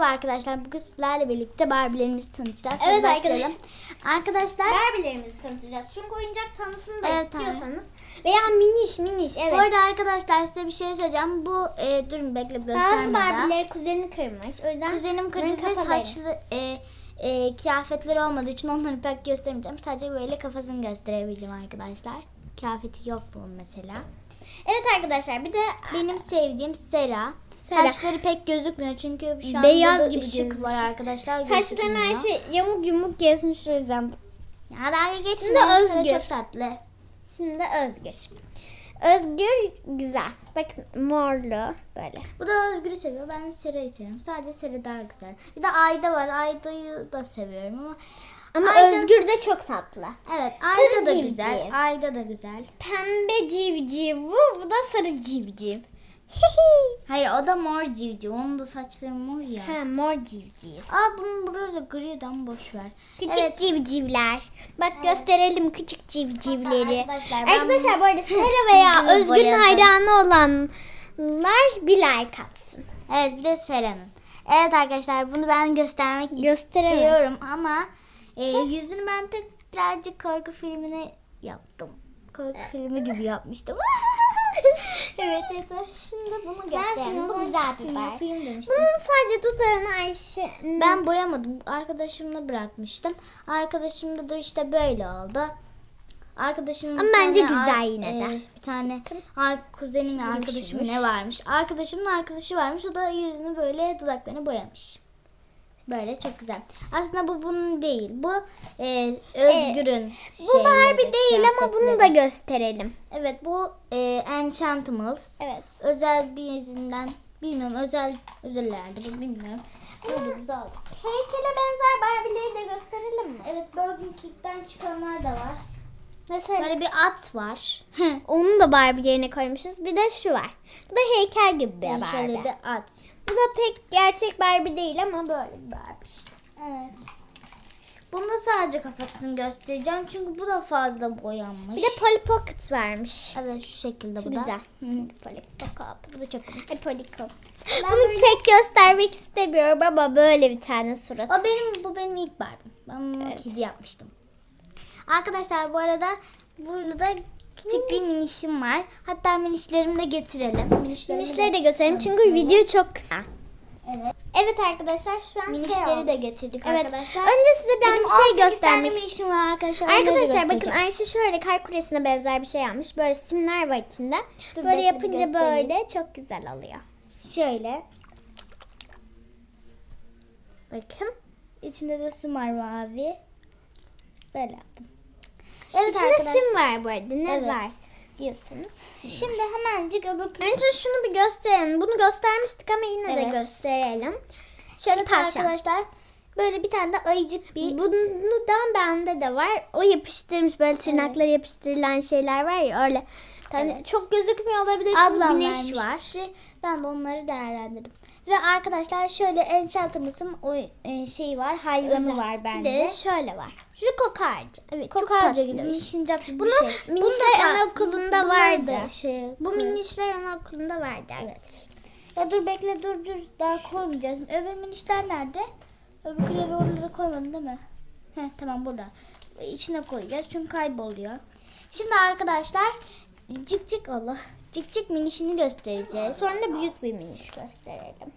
Merhaba arkadaşlar. Bugün sizlerle birlikte Barbie'lerimizi tanıtacağız. Hadi Evet başlayalım. Arkadaşlar Barbie'lerimizi tanıtacağız. Çünkü oyuncak tanıtımı da Evet, istiyorsanız. Veya miniş miniş evet. bu arada arkadaşlar size bir şey söyleyeceğim. Bu e, durun bekle Bazı göstermeden. Barbie'leri kuzenini kırmış. O yüzden Kuzenim kırdı bunun ve saçlı e, e, kıyafetleri olmadığı için onları pek göstermeyeceğim. Sadece böyle kafasını gösterebileceğim arkadaşlar. Kıyafeti yok bunun mesela. Evet arkadaşlar bir de Benim sevdiğim Sera. Sera. Saçları pek gözükmüyor çünkü şu an Beyaz gibi ışık gözüküyor. var arkadaşlar. saçlarını gözükmüyor. Ayşe yamuk yumuk gezmiş o yüzden. Ya dalga geçme. Şimdi Sera Özgür. çok tatlı. Şimdi Özgür. Özgür güzel. Bakın morlu böyle. Bu da Özgür'ü seviyor. Ben Sera'yı seviyorum. Sadece Sera daha güzel. Bir de Ayda var. Ayda'yı da seviyorum ama Ama Aynen. Özgür de çok tatlı. evet Ayda da civciv. güzel. Ayda da güzel. Pembe civciv bu. Bu da sarı civciv. Hayır o da mor civciv. Onun da saçları mor ya. ha mor civciv. Aa bunun burada gri'den boş ver. Küçük Evet. civcivler. Bak gösterelim küçük civcivleri. Arkadaşlar, ben Arkadaşlar bunu- bu arada Sera veya Özgür'ün boyadım. hayranı olanlar bir like atsın. Evet bir de Sera'nın. Evet arkadaşlar bunu ben göstermek istiyorum ama e, yüzünü ben pek birazcık korku filmine yaptım. Korku filmi gibi yapmıştım. evet evet. Şimdi bunu gösterelim. Bu güzel bir yapayım, demiştim. Bunun sadece dudağını Ayşe... Ben boyamadım. Arkadaşımla bırakmıştım. Arkadaşım da işte böyle oldu. Arkadaşım Ama bence güzel yine de. Bir tane ar- kuzenim ve arkadaşım ne varmış? Arkadaşımın arkadaşı varmış. O da yüzünü böyle dudaklarını boyamış. Böyle çok güzel. Aslında bu bunun değil. Bu e, Özgür'ün bu Barbie değil ama bunu da gösterelim. Evet bu e, Enchantimals. Evet. Özel bir izinden bilmiyorum özel özellerde bu bilmiyorum. Böyle güzel. Heykele benzer Barbie'leri de gösterelim mi? Evet Burger King'den çıkanlar da var. Mesela Böyle bir at var. Onun da Barbie yerine koymuşuz. Bir de şu var. Bu da heykel gibi bir Barbie. şöyle de at. Bu da pek gerçek Barbie değil ama böyle bir Barbie. Evet. Bunda sadece kafasını göstereceğim çünkü bu da fazla boyanmış. Bir de Polly Pocket vermiş. evet şu şekilde Şu bu da. güzel. Polly Pocket. Bu da çok komik. Polly Pocket. Ben Bunu pek göstermek istemiyorum ama böyle bir tane surat. O benim bu benim ilk Barbie'm. Ben bunu Evet. yapmıştım. Arkadaşlar bu arada burada da küçük bir minişim var. Hatta minişlerimi de getirelim. Minişlerimi Minişleri de gösterelim çünkü video çok kısa. Evet. Evet arkadaşlar şu an şey Minişleri oldu. de getirdik Evet. arkadaşlar. Önce size ben Benim bir şey 18 tane göstermek minişim var arkadaşlar. Arkadaşlar bakın. Ayşe şöyle kar kuresine benzer bir şey yapmış. Böyle simler var içinde. Dur, böyle yapınca göstereyim. böyle çok güzel oluyor. Şöyle. Bakın. İçinde de su var mavi. Böyle yaptım. Evet İçinde arkadaşlar. sim var bu arada. Ne Evet. var diyorsunuz. Şimdi hemencik öbür Önce şunu bir gösterelim. Bunu göstermiştik ama yine de Evet. gösterelim. Şöyle Evet arkadaşlar. Böyle bir tane de ayıcık bir Bundan bende de var. O yapıştırmış böyle tırnakları yapıştırılan şeyler var ya öyle. Tane Evet. çok gözükmüyor olabilir çünkü ablam güneş vermişti. var. Ben de onları değerlendirdim. Ve arkadaşlar şöyle Enchantimals'ın o e, şeyi var. Hayvanı Özel. var Bir bende. de şöyle var. Şu kokarca. Evet Kokarca gibi. bir. Sincap gibi Bunu bir şey. minişler Bunu anaokulunda vardı. Şey, Bu minişler anaokulunda vardı. Evet. Ya dur bekle dur dur daha koymayacağız. Öbür minişler nerede? Öbürküleri oralara koymadın değil mi? Heh, tamam burada. İçine koyacağız çünkü kayboluyor. Şimdi arkadaşlar cik cik Allah cik cik minişini göstereceğiz. Sonra da büyük bir miniş gösterelim.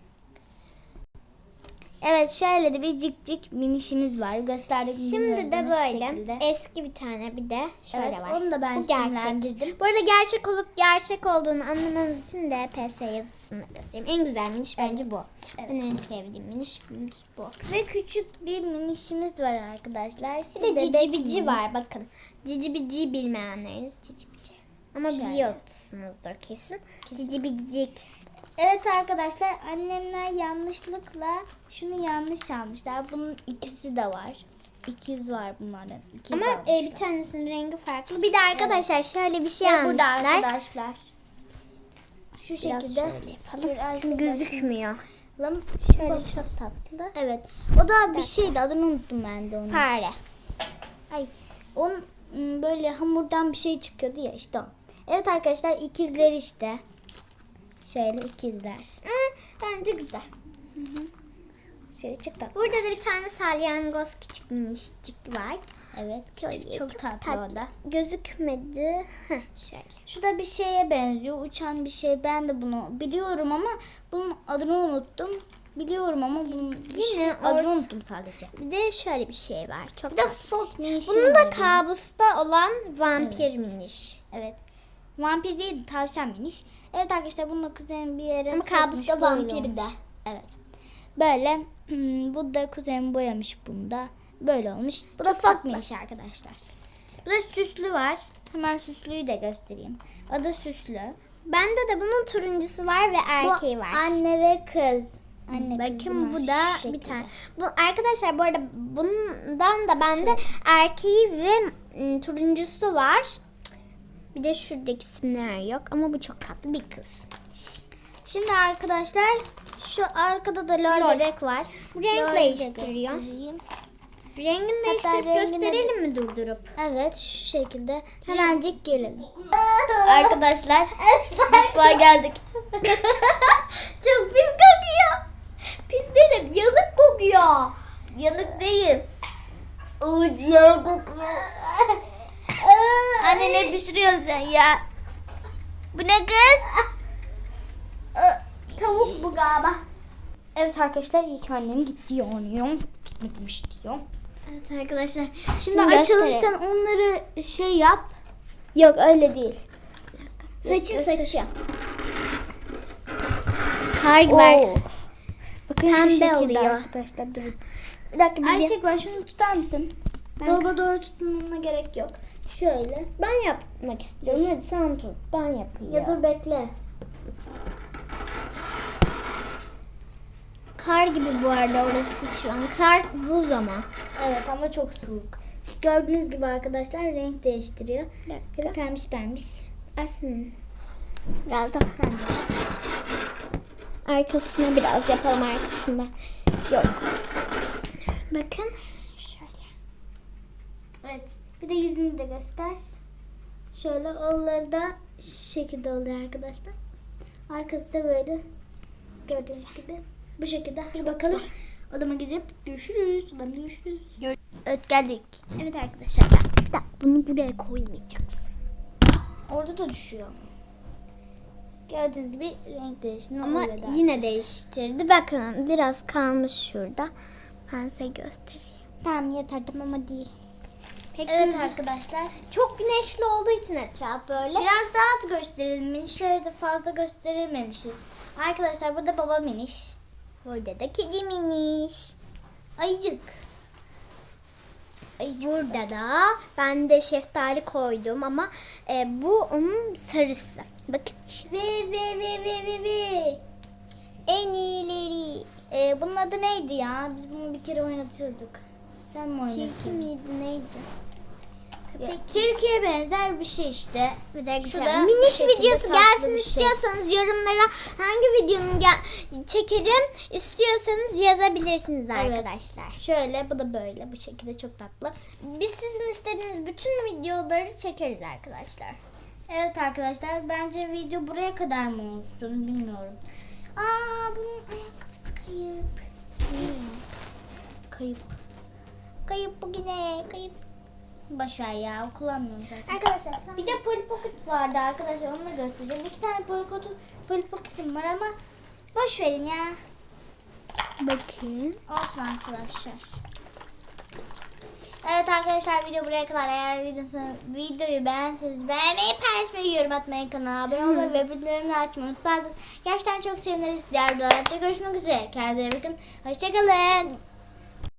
Evet şöyle de bir cik cik minişimiz var. Gösterdik Şimdi de böyle şekilde. eski bir tane bir de şöyle Evet var. onu da ben Bu simlendirdim. Bu arada gerçek olup gerçek olduğunu anlamanız için de PS yazısını göstereyim. En güzel miniş bence bu. Ben en sevdiğim miniş bu. Ve küçük bir minişimiz var arkadaşlar. Bir Şimdi de cici bici var bakın. Cici bici bilmeyenleriniz cici bici. Ama Şöyle. biliyorsunuzdur kesin. Cici bicik. Evet arkadaşlar annemler yanlışlıkla şunu yanlış almışlar. Bunun ikisi de var. İkiz var bunların. İkiz Ama almışlar. e, bir tanesinin rengi farklı. Bir de arkadaşlar şöyle bir şey burada almışlar. arkadaşlar. Şu Biraz şekilde. şöyle yapalım. Arkadaşlar. gözükmüyor. Şöyle Şöyle çok tatlı. Evet. O da bir şeydi. Adını unuttum ben de onu. Fare. Ay. Onun ım, böyle hamurdan bir şey çıkıyordu ya işte o. Evet arkadaşlar ikizler işte. Şöyle ikizler. Hı, bence güzel. Şöyle çok tatlı. Burada da bir tane salyangoz küçük minicik var. Evet. Şöyle Küçük, çok tatlı, o da. Gözükmedi. Heh, şöyle. Şu da bir şeye benziyor. Uçan bir şey. Ben de bunu biliyorum ama bunun adını unuttum. Biliyorum ama bunun Yine adını ort- unuttum sadece. Bir de şöyle bir şey var. Çok Bir de tatlı. fok. Bunun da kabusta olan vampir Evet. miniş. Evet. Vampir değil tavşan miniş. Evet arkadaşlar bunun kuzenim bir yere Ama kabusta vampir de. Evet. Böyle hmm, bu da kuzenim boyamış bunda. Böyle olmuş. Bu da Çok miniş arkadaşlar. Bu da süslü var. Hemen süslüyü de göstereyim. Adı süslü. Bende de bunun turuncusu var ve erkeği bu var. anne ve kız. Anne Bakın bu da bir tane. Bu arkadaşlar bu arada bundan da bende erkeği ve ım, turuncusu var. Bir de şuradaki isimler yok ama bu çok tatlı bir kız. Şimdi arkadaşlar şu arkada da lol, Lol. bebek var. Renk Lol'ü de değiştiriyor. Rengini Hatta değiştirip rengini- gösterelim mi durdurup? Evet şu şekilde. Hemencik gelin. Arkadaşlar mutfağa geldik. Çok pis kokuyor. Pis dedim yanık kokuyor. Yanık değil. Ucu kokuyor. Anne ne pişiriyorsun sen ya? Bu ne kız? Tavuk bu galiba. Evet arkadaşlar ilk annem gitti yanıyor. Gitmemiş diyor. Evet arkadaşlar. Şimdi açalım gösterelim. sen onları şey yap. Yok öyle değil. Saçı saçı. Kar. Oo. Bakın Pembe şu şekilde oluyor. arkadaşlar durun. Bir dakika bir Ayşek var şunu tutar mısın? Dolaba doğru tutmana gerek yok. Şöyle. Ben yapmak istiyorum. Hadi sen tut. Ben yapayım. Ya dur bekle. Kar gibi bu arada orası şu an. Kar buz ama. Evet ama çok soğuk. Şu Gördüğünüz gibi arkadaşlar renk değiştiriyor. Böyle pembiş pembiş. Aslında. Biraz da Sen de. arkasına biraz yapalım arkasında. Yok. Bakın. Şöyle. Evet. Bir de yüzünü de göster. Şöyle onları da şu şekilde oluyor arkadaşlar. Arkası da böyle. Gördüğünüz gibi. Bu şekilde. Hadi bakalım. Odama gidip görüşürüz. Odamda görüşürüz. evet geldik. Evet arkadaşlar. Dakika, bunu buraya koymayacaksın. Orada da düşüyor. Gördüğünüz gibi renk değişimi Ama orada. yine değiştirdi. Bakın biraz kalmış şurada. Ben size göstereyim. Tamam yeter tamam ama değil. Pek Evet güzel. arkadaşlar. Çok güneşli olduğu için etraf böyle. Biraz daha da gösterelim. Minişleri de fazla gösterememişiz. Arkadaşlar bu da baba miniş. Burada da kedi miniş. Ayıcık. Burada da ben de şeftali koydum ama e, bu onun sarısı. Bakın. Ve ve ve ve ve ve. En iyileri. Ee, bunun adı neydi ya? Biz bunu bir kere oynatıyorduk. Sen mi Tilki oynatıyordun? miydi neydi? Ya, Tilkiye benzer bir şey işte. Bir de güzel. bu Miniş videosu gelsin şey. istiyorsanız yorumlara hangi videonun gel çekerim istiyorsanız yazabilirsiniz Evet. arkadaşlar. Şöyle bu da böyle bu şekilde çok tatlı. Biz sizin istediğiniz bütün videoları çekeriz arkadaşlar. Evet arkadaşlar bence video buraya kadar mı olsun bilmiyorum. Aa bunun ayakkabısı kayıp. Kayıp. Kayıp bugüne kayıp. Boşver ya kullanmıyorum zaten. Arkadaşlar son Bir de Polly Pocket vardı arkadaşlar onu da göstereceğim. İki tane Polly Pocket, Polly Pocket'im var ama boş verin ya. bakın. Olsun arkadaşlar. Evet arkadaşlar video buraya kadar. Eğer videosu, videoyu beğenseniz beğenmeyi, paylaşmayı, yorum atmayı, kanala abone olmayı ve bildirimleri açmayı unutmayın. Gerçekten çok seviniriz. Diğer videolarda görüşmek üzere. Kendinize iyi bakın. Hoşçakalın.